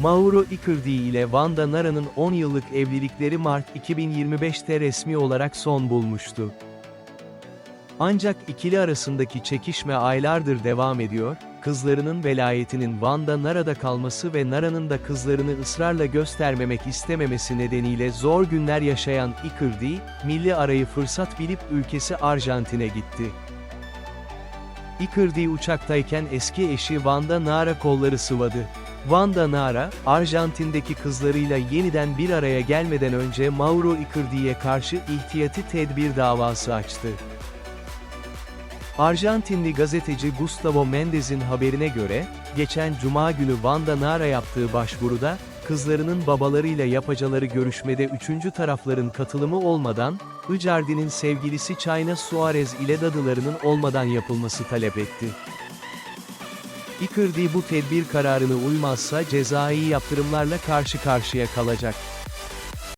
Mauro Icardi ile Wanda Nara'nın 10 yıllık evlilikleri Mart 2025'te resmi olarak son bulmuştu. Ancak ikili arasındaki çekişme aylardır devam ediyor, kızlarının velayetinin Wanda Nara'da kalması ve Nara'nın da kızlarını ısrarla göstermemek istememesi nedeniyle zor günler yaşayan Icardi, milli arayı fırsat bilip ülkesi Arjantin'e gitti. Icardi uçaktayken eski eşi Wanda Nara kolları sıvadı. Wanda Nara, Arjantin'deki kızlarıyla yeniden bir araya gelmeden önce Mauro Icardi'ye karşı ihtiyati tedbir davası açtı. Arjantinli gazeteci Gustavo Mendes'in haberine göre, geçen cuma günü Wanda Nara yaptığı başvuruda, kızlarının babalarıyla yapacaları görüşmede üçüncü tarafların katılımı olmadan, Icardi'nin sevgilisi China Suarez ile dadılarının olmadan yapılması talep etti. Icardi bu tedbir kararını uymazsa cezai yaptırımlarla karşı karşıya kalacak.